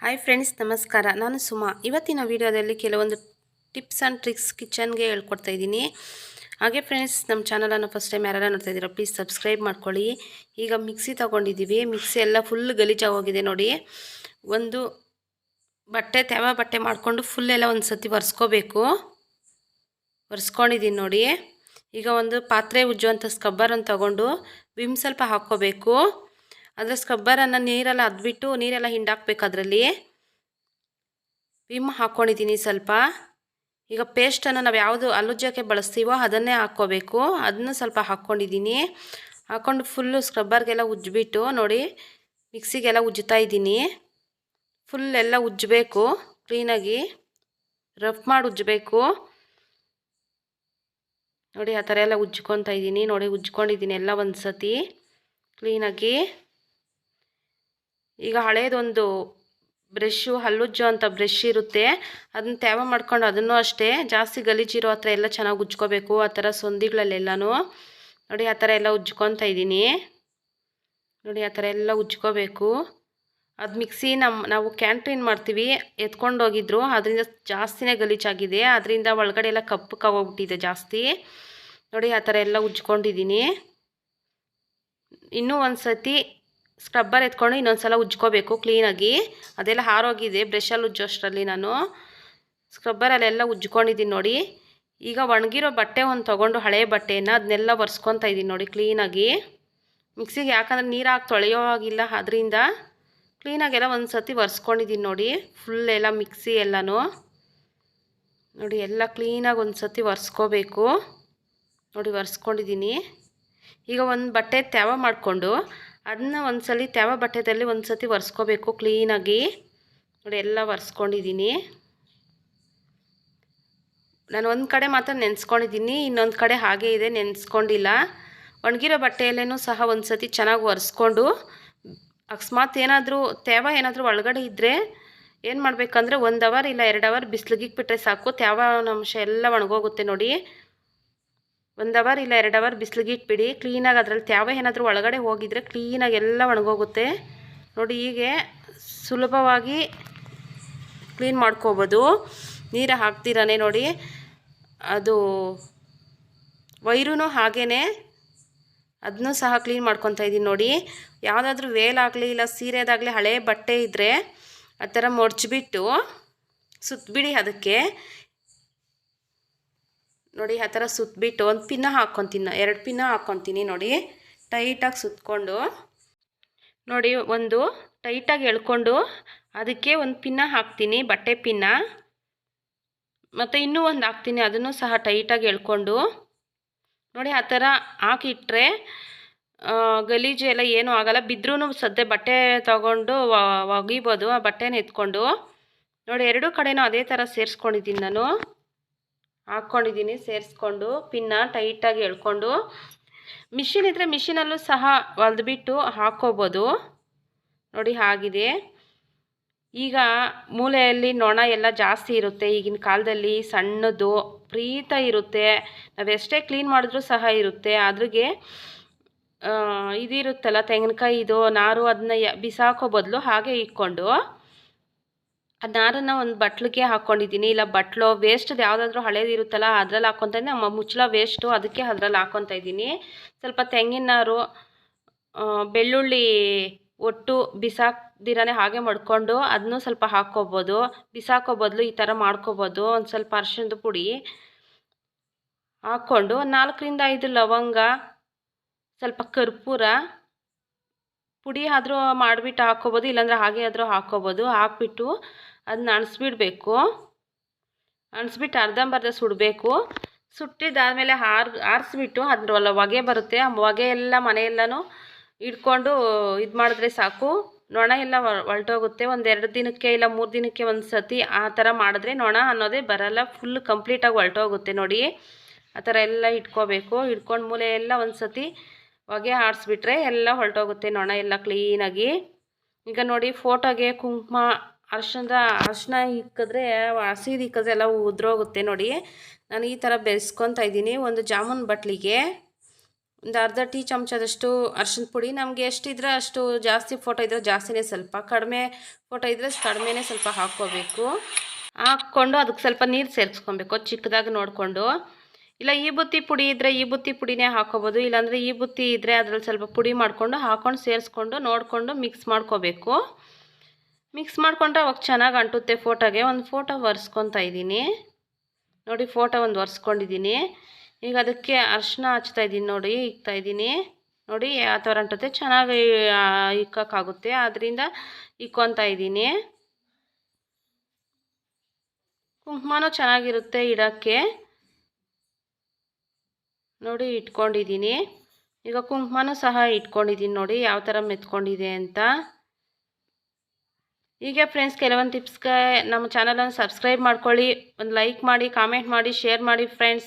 Hi friends ನಮಸ್ಕಾರ. ನಾನು ಸುಮಾ. ಇವತ್ತಿನ ವಿಡಿಯೋದಲ್ಲಿ ಕೆಲವೊಂದು ಟಿಪ್ಸ್ ಆ್ಯಂಡ್ ಟ್ರಿಕ್ಸ್ ಕಿಚನ್ಗೆ ಹೇಳ್ಕೊಡ್ತಾ ಇದ್ದೀನಿ. ಹಾಗೆ ಫ್ರೆಂಡ್ಸ್ ನಮ್ಮ ಚಾನಲನ್ನು ಫಸ್ಟ್ ಟೈಮ್ ಯಾರೆಲ್ಲ ನೋಡ್ತಾ ಇದ್ದೀರಾ ಪ್ಲೀಸ್ ಸಬ್ಸ್ಕ್ರೈಬ್ ಮಾಡ್ಕೊಳ್ಳಿ. ಈಗ ಮಿಕ್ಸಿ ತೊಗೊಂಡಿದ್ದೀವಿ. ಮಿಕ್ಸಿ ಎಲ್ಲ ಫುಲ್ ಗಲೀಜಾಗೋಗಿದೆ ನೋಡಿ. ಒಂದು ಬಟ್ಟೆ, ತೆವ ಬಟ್ಟೆ ಮಾಡಿಕೊಂಡು ಫುಲ್ ಎಲ್ಲ ಒಂದು ಸತಿ ಒರೆಸ್ಕೋಬೇಕು. ಒರೆಸ್ಕೊಂಡಿದ್ದೀನಿ ನೋಡಿ. ಈಗ ಒಂದು ಪಾತ್ರೆ ಉಜ್ಜುವಂಥ ಸ್ಕಬ್ಬರನ್ನು ತಗೊಂಡು, ವಿಮ್ ಸ್ವಲ್ಪ ಹಾಕ್ಕೋಬೇಕು. ಅದರ ಸ್ಕ್ರಬ್ಬರನ್ನು ನೀರೆಲ್ಲ ಅದ್ಬಿಟ್ಟು ನೀರೆಲ್ಲ ಹಿಂಡಾಕ್ಬೇಕು ಅದರಲ್ಲಿ. ವಿಮ್ ಹಾಕ್ಕೊಂಡಿದ್ದೀನಿ ಸ್ವಲ್ಪ. ಈಗ ಪೇಸ್ಟನ್ನು ನಾವು ಯಾವುದು ಅಲುಜ್ಜಕ್ಕೆ ಬಳಸ್ತೀವೋ ಅದನ್ನೇ ಹಾಕ್ಕೋಬೇಕು. ಅದನ್ನು ಸ್ವಲ್ಪ ಹಾಕ್ಕೊಂಡಿದ್ದೀನಿ ಹಾಕ್ಕೊಂಡು ಫುಲ್ಲು ಸ್ಕ್ರಬ್ಬರ್ಗೆಲ್ಲ ಉಜ್ಜಿಬಿಟ್ಟು ನೋಡಿ, ಮಿಕ್ಸಿಗೆಲ್ಲ ಉಜ್ಜುತ್ತಾ ಇದ್ದೀನಿ. ಫುಲ್ ಎಲ್ಲ ಉಜ್ಜಬೇಕು ಕ್ಲೀನಾಗಿ. ರಫ್ ಮಾಡಿ ಉಜ್ಜಬೇಕು ನೋಡಿ ಆ ಥರ ಎಲ್ಲ ಉಜ್ಕೊತಾ ಇದ್ದೀನಿ. ನೋಡಿ ಉಜ್ಕೊಂಡಿದ್ದೀನಿ ಎಲ್ಲ ಒಂದು ಸತಿ ಕ್ಲೀನಾಗಿ. ಈಗ ಹಳೇದೊಂದು ಬ್ರಷ್ಷು, ಹಲ್ಲುಜ್ಜು ಅಂತ ಬ್ರಷ್ ಇರುತ್ತೆ. ಅದನ್ನ ತೇವ ಮಾಡ್ಕೊಂಡು ಅದನ್ನು ಅಷ್ಟೇ ಜಾಸ್ತಿ ಗಲೀಜಿರೋ ಹತ್ರ ಎಲ್ಲ ಚೆನ್ನಾಗಿ ಉಜ್ಕೋಬೇಕು. ಆ ಥರ ಸೊಂದಿಗಳಲ್ಲೆಲ್ಲನೂ. ನೋಡಿ, ಆ ಥರ ಎಲ್ಲ ಉಜ್ಕೊತಾ ಇದ್ದೀನಿ. ನೋಡಿ, ಆ ಥರ ಎಲ್ಲ ಉಜ್ಕೋಬೇಕು. ಅದು ಮಿಕ್ಸಿ ನಮ್ಮ ನಾವು ಕ್ಯಾಂಟೀನ್ ಮಾಡ್ತೀವಿ ಎತ್ಕೊಂಡು ಹೋಗಿದ್ರು ಅದರಿಂದ ಜಾಸ್ತಿನೇ ಗಲೀಜಾಗಿದೆ. ಅದರಿಂದ ಒಳಗಡೆ ಎಲ್ಲ ಕಪ್ಪು ಕವೋಗ್ಬಿಟ್ಟಿದೆ ಜಾಸ್ತಿ. ನೋಡಿ, ಆ ಥರ ಎಲ್ಲ ಉಜ್ಕೊಂಡಿದ್ದೀನಿ. ಇನ್ನೂ ಒಂದು ಸತಿ ಸ್ಕ್ರಬ್ಬರ್ ಎತ್ಕೊಂಡು ಇನ್ನೊಂದು ಸಲ ಉಜ್ಕೋಬೇಕು ಕ್ಲೀನಾಗಿ. ಅದೆಲ್ಲ ಹಾರೋಗಿದೆ ಬ್ರಷಲ್ಲಿ ಉಜ್ಜೋ ಅಷ್ಟರಲ್ಲಿ ನಾನು. ಸ್ಕ್ರಬ್ಬರಲ್ಲೆಲ್ಲ ಉಜ್ಕೊಂಡಿದ್ದೀನಿ ನೋಡಿ. ಈಗ ಒಣಗಿರೋ ಬಟ್ಟೆ ಒಂದು ತೊಗೊಂಡು ಹಳೆ ಬಟ್ಟೆಯನ್ನು ಅದನ್ನೆಲ್ಲ ಒರೆಸ್ಕೊತಾ ಇದ್ದೀನಿ ನೋಡಿ ಕ್ಲೀನಾಗಿ. ಮಿಕ್ಸಿಗೆ ಯಾಕಂದರೆ ನೀರು ಹಾಕಿ ತೊಳೆಯೋ ಆಗಿಲ್ಲ ಅದರಿಂದ ಕ್ಲೀನಾಗೆಲ್ಲ ಒಂದು ಸತಿ ಒರೆಸ್ಕೊಂಡಿದ್ದೀನಿ ನೋಡಿ. ಫುಲ್ ಎಲ್ಲ ಮಿಕ್ಸಿ ಎಲ್ಲನೂ. ನೋಡಿ ಎಲ್ಲ ಕ್ಲೀನಾಗಿ ಒಂದು ಸತಿ ಒರೆಸ್ಕೋಬೇಕು. ನೋಡಿ ಒರೆಸ್ಕೊಂಡಿದ್ದೀನಿ ಈಗ ಒಂದು ಬಟ್ಟೆ ತ್ಯಾವ ಮಾಡಿಕೊಂಡು ಅದನ್ನ ಒಂದು ಸಲ ತ್ಯಾವ ಬಟ್ಟೆದಲ್ಲಿ ಒಂದು ಸತಿ ಒರೆಸ್ಕೋಬೇಕು ಕ್ಲೀನಾಗಿ. ನೋಡಿ, ಎಲ್ಲ ಒರೆಸ್ಕೊಂಡಿದ್ದೀನಿ. ನಾನು ಒಂದು ಕಡೆ ಮಾತ್ರ ನೆನೆಸ್ಕೊಂಡಿದ್ದೀನಿ, ಇನ್ನೊಂದು ಕಡೆ ಹಾಗೇ ಇದೆ, ನೆನೆಸ್ಕೊಂಡಿಲ್ಲ. ಒಣಗಿರೋ ಬಟ್ಟೆಯಲ್ಲೇನೂ ಸಹ ಒಂದು ಸತಿ ಚೆನ್ನಾಗಿ ಒರೆಸ್ಕೊಂಡು, ಅಕಸ್ಮಾತ್ ಏನಾದರೂ ತ್ಯಾವ ಏನಾದರೂ ಒಳಗಡೆ ಇದ್ದರೆ ಏನು ಮಾಡಬೇಕಂದ್ರೆ ಒಂದು ಅವರ್ ಇಲ್ಲ ಎರಡು ಅವರ್ ಬಿಸಿಲಿಗೆ ಬಿಟ್ಟರೆ ಸಾಕು ತ್ಯಾವ ಅಂಶ ಎಲ್ಲ ಒಣಗೋಗುತ್ತೆ ನೋಡಿ. ಒಂದು ಅವರ್ ಇಲ್ಲ ಎರಡು ಅವರ್ ಬಿಸಿಲಿಗೆ ಇಟ್ಬಿಡಿ. ಕ್ಲೀನಾಗಿ ಅದರಲ್ಲಿ ತ್ಯಾವ ಏನಾದರೂ ಒಳಗಡೆ ಹೋಗಿದ್ರೆ ಕ್ಲೀನಾಗಿ ಎಲ್ಲ ಒಣಗೋಗುತ್ತೆ. ನೋಡಿ ಹೀಗೆ ಸುಲಭವಾಗಿ ಕ್ಲೀನ್ ಮಾಡ್ಕೋಬೋದು. ನೀರು ಹಾಕ್ತಿರಾನೆ ನೋಡಿ. ಅದು ವೈರೂ ಹಾಗೇ ಅದನ್ನೂ ಸಹ ಕ್ಲೀನ್ ಮಾಡ್ಕೊತಾ ಇದ್ದೀನಿ ನೋಡಿ. ಯಾವುದಾದ್ರೂ ವೇಲಾಗಲಿ ಇಲ್ಲ ಸೀರೆದಾಗಲಿ ಹಳೆ ಬಟ್ಟೆ ಇದ್ದರೆ ಆ ಥರ ಮೊಡ್ಚಿಬಿಟ್ಟು ಸುತ್ತಬಿಡಿ ಅದಕ್ಕೆ. ನೋಡಿ, ಆ ಥರ ಸುತ್ತಬಿಟ್ಟು ಒಂದು ಪಿನ್ನ ಹಾಕ್ಕೊತೀನಿ. ಎರಡು ಪಿನ್ನ ಹಾಕ್ಕೊತೀನಿ ನೋಡಿ. ಟೈಟಾಗಿ ಸುತ್ತಕೊಂಡು ನೋಡಿ, ಒಂದು ಟೈಟಾಗಿ ಎಳ್ಕೊಂಡು ಅದಕ್ಕೆ ಒಂದು ಪಿನ್ನ ಹಾಕ್ತೀನಿ, ಬಟ್ಟೆ ಪಿನ್ನ. ಮತ್ತು ಇನ್ನೂ ಒಂದು ಹಾಕ್ತೀನಿ, ಅದನ್ನು ಸಹ ಟೈಟಾಗಿ ಎಳ್ಕೊಂಡು. ನೋಡಿ, ಆ ಥರ ಹಾಕಿಟ್ರೆ ಗಲೀಜು ಎಲ್ಲ ಏನೂ ಆಗೋಲ್ಲ. ಬಿದ್ದರೂ ಸದ್ಯ ಬಟ್ಟೆ ತಗೊಂಡು ಒಗಿಬೋದು, ಆ ಬಟ್ಟೆನ ಎತ್ಕೊಂಡು. ನೋಡಿ, ಎರಡೂ ಕಡೆನೂ ಅದೇ ಥರ ಸೇರಿಸ್ಕೊಂಡಿದ್ದೀನಿ ನಾನು. ಹಾಕ್ಕೊಂಡಿದ್ದೀನಿ ಸೇರಿಸ್ಕೊಂಡು ಪಿನ್ನ ಟೈಟಾಗಿ ಎಳ್ಕೊಂಡು. ಮಿಷಿನ್ ಇದ್ದರೆ ಮಿಷಿನಲ್ಲೂ ಸಹ ಹೊಲಿದ್ಬಿಟ್ಟು ಹಾಕ್ಕೋಬೋದು ನೋಡಿ ಆಗಿದೆ ಈಗ ಮೂಲೆಯಲ್ಲಿ ನೊಣ ಎಲ್ಲ ಜಾಸ್ತಿ ಇರುತ್ತೆ. ಈಗಿನ ಕಾಲದಲ್ಲಿ ಸಣ್ಣದು, ಪ್ರೀತ ಇರುತ್ತೆ. ನಾವೆಷ್ಟೇ ಕ್ಲೀನ್ ಮಾಡಿದ್ರೂ ಸಹ ಇರುತ್ತೆ. ಅದ್ರಿಗೆ ಇದಿರುತ್ತಲ್ಲ ತೆಂಗಿನಕಾಯಿ ಇದು, ನಾರು ಅದನ್ನ ಬಿಸಾಕೋ ಬದಲು ಹಾಗೆ ಇಟ್ಕೊಂಡು. ಆ ನಾರನ್ನು ಒಂದು ಬಟ್ಲಿಗೆ ಹಾಕ್ಕೊಂಡಿದ್ದೀನಿ ಇಲ್ಲ, ಬಟ್ಲು ವೇಸ್ಟ್ದು ಯಾವುದಾದ್ರೂ ಹಳೇದು ಇರುತ್ತಲ್ಲ, ಅದ್ರಲ್ಲಿ ಹಾಕ್ಕೊತಾ ನಮ್ಮ ಮುಚ್ಚಳ ವೇಸ್ಟು ಅದಕ್ಕೆ ಅದ್ರಲ್ಲಿ ಹಾಕ್ಕೊತಾ ಇದ್ದೀನಿ. ಸ್ವಲ್ಪ ತೆಂಗಿನ ನಾರು ಬೆಳ್ಳುಳ್ಳಿ ಒಟ್ಟು ಬಿಸಾಕ್ದಿರನೇ ಹಾಗೆ ಮಡ್ಕೊಂಡು ಅದನ್ನೂ ಸ್ವಲ್ಪ ಹಾಕ್ಕೋಬೋದು. ಬಿಸಾಕೋ ಬದಲು ಈ ಥರ ಮಾಡ್ಕೋಬೋದು. ಒಂದು ಸ್ವಲ್ಪ ಅರ್ಶಿಣದ ಪುಡಿ ಹಾಕ್ಕೊಂಡು ನಾಲ್ಕರಿಂದ ಐದು ಲವಂಗ, ಸ್ವಲ್ಪ ಕರ್ಪೂರ ಪುಡಿ ಆದರೂ ಮಾಡಿಬಿಟ್ಟು ಹಾಕ್ಕೋಬೋದು, ಇಲ್ಲಾಂದ್ರೆ ಹಾಗೆ ಆದರೂ ಹಾಕ್ಕೋಬೋದು. ಹಾಕ್ಬಿಟ್ಟು ಅದನ್ನ ಅಣಿಸ್ಬಿಡ್ಬೇಕು. ಅಣಿಸ್ಬಿಟ್ಟು ಅರ್ಧಂಬರ್ಧ ಸುಡಬೇಕು. ಸುಟ್ಟಿದ್ದಾದಮೇಲೆ ಹಾರ್ ಆರಿಸ್ಬಿಟ್ಟು ಅದ್ರ ಹೊಗೆ ಬರುತ್ತೆ. ಆ ಹೊಗೆ ಎಲ್ಲ ಮನೆಯೆಲ್ಲನೂ ಇಟ್ಕೊಂಡು ಇದು ಮಾಡಿದ್ರೆ ಸಾಕು. ನೊಣ ಎಲ್ಲ ಹೊರಟೋಗುತ್ತೆ ಎರಡು ದಿನಕ್ಕೆ ಇಲ್ಲ ಮೂರು ದಿನಕ್ಕೆ ಒಂದು ಸತಿ ಆ ಥರ ಮಾಡಿದ್ರೆ ನೊಣ ಅನ್ನೋದೇ ಬರಲ್ಲ. ಫುಲ್ ಕಂಪ್ಲೀಟಾಗಿ ಹೊರಟೋಗುತ್ತೆ ನೋಡಿ. ಆ ಥರ ಎಲ್ಲ ಇಟ್ಕೋಬೇಕು. ಇಟ್ಕೊಂಡು ಮೂಲೆ ಎಲ್ಲ ಒಂದು ಸತಿ ಹೊಗೆ ಆಡಿಸ್ಬಿಟ್ರೆ ಎಲ್ಲ ಹೊರಟೋಗುತ್ತೆ ನೊಣ ಎಲ್ಲ ಕ್ಲೀನಾಗಿ. ಈಗ ನೋಡಿ ಫೋಟೋಗೆ ಕುಂಕುಮ ಅರ್ಶಿಣದ ಅರ್ಶಿನ ಇಕ್ಕಿದ್ರೆ ಹಸಿದು ಇಕ್ಕಿದ್ರೆ ಎಲ್ಲ ಉದ್ರೋಗುತ್ತೆ ನೋಡಿ. ನಾನು ಈ ಥರ ಬೆರೆಸ್ಕೊತಾ ಇದ್ದೀನಿ ಒಂದು ಜಾಮೂನ್ ಬಟ್ಲಿಗೆ. ಒಂದು ಅರ್ಧ ಟೀ ಚಮಚದಷ್ಟು ಅರ್ಶನ ಪುಡಿ. ನಮಗೆ ಎಷ್ಟಿದ್ರೆ ಅಷ್ಟು ಜಾಸ್ತಿ ಫೋಟೋ ಇದ್ದರೆ ಜಾಸ್ತಿನೇ ಸ್ವಲ್ಪ. ಕಡಿಮೆ ಫೋಟೋ ಇದ್ದರೆ ಕಡಿಮೆನೇ ಸ್ವಲ್ಪ ಹಾಕ್ಕೋಬೇಕು. ಹಾಕ್ಕೊಂಡು ಅದಕ್ಕೆ ಸ್ವಲ್ಪ ನೀರು ಸೇರಿಸ್ಕೊಬೇಕು ಚಿಕ್ಕದಾಗಿ ನೋಡಿಕೊಂಡು. ಇಲ್ಲ ಈ ಬುತ್ತಿ ಪುಡಿ ಇದ್ದರೆ ಈ ಬುತ್ತಿ ಪುಡಿನೇ ಹಾಕೋಬೋದು, ಇಲ್ಲಾಂದರೆ ಈ ಬುತ್ತಿ ಇದ್ದರೆ ಅದರಲ್ಲಿ ಸ್ವಲ್ಪ ಪುಡಿ ಮಾಡಿಕೊಂಡು ಹಾಕ್ಕೊಂಡು ಸೇರಿಸ್ಕೊಂಡು ನೋಡಿಕೊಂಡು ಮಿಕ್ಸ್ ಮಾಡ್ಕೋಬೇಕು. ಮಿಕ್ಸ್ ಮಾಡ್ಕೊಂಡ್ರೆ ಅವಾಗ ಚೆನ್ನಾಗಿ ಅಂಟುತ್ತೆ ಫೋಟೋಗೆ ಒಂದು ಫೋಟೋ ಒರೆಸ್ಕೊತಾ ಇದ್ದೀನಿ. ನೋಡಿ ಫೋಟೋ ಒಂದು ಒರೆಸ್ಕೊಂಡಿದ್ದೀನಿ. ಈಗ ಅದಕ್ಕೆ ಅರ್ಶಿನ ಹಚ್ತಾ ಇದ್ದೀನಿ ನೋಡಿ, ಇಕ್ತಾ ಇದ್ದೀನಿ. ನೋಡಿ ಆ ಥರ ಅಂಟುತ್ತೆ. ಚೆನ್ನಾಗಿ ಇಕ್ಕೋಕ್ಕಾಗುತ್ತೆ ಆದ್ದರಿಂದ ಇಕ್ಕೊತಾ ಇದ್ದೀನಿ. ಕುಂಕುಮನೂ ಚೆನ್ನಾಗಿರುತ್ತೆ ಇಡೋಕ್ಕೆ. ನೋಡಿ ಇಟ್ಕೊಂಡಿದ್ದೀನಿ. ಈಗ ಕುಂಕುಮನೂ ಸಹ ಇಟ್ಕೊಂಡಿದ್ದೀನಿ ನೋಡಿ ಯಾವ ಥರ ಮೆತ್ಕೊಂಡಿದೆ ಅಂತ. ಹೀಗೆ ಫ್ರೆಂಡ್ಸ್ ಕೆಲವೊಂದು ಟಿಪ್ಸ್ಗೆ ನಮ್ಮ ಚಾನಲನ್ನು ಸಬ್ಸ್ಕ್ರೈಬ್ ಮಾಡ್ಕೊಳ್ಳಿ, ಒಂದು ಲೈಕ್ ಮಾಡಿ ಕಾಮೆಂಟ್ ಮಾಡಿ ಶೇರ್ ಮಾಡಿ ಫ್ರೆಂಡ್ಸ್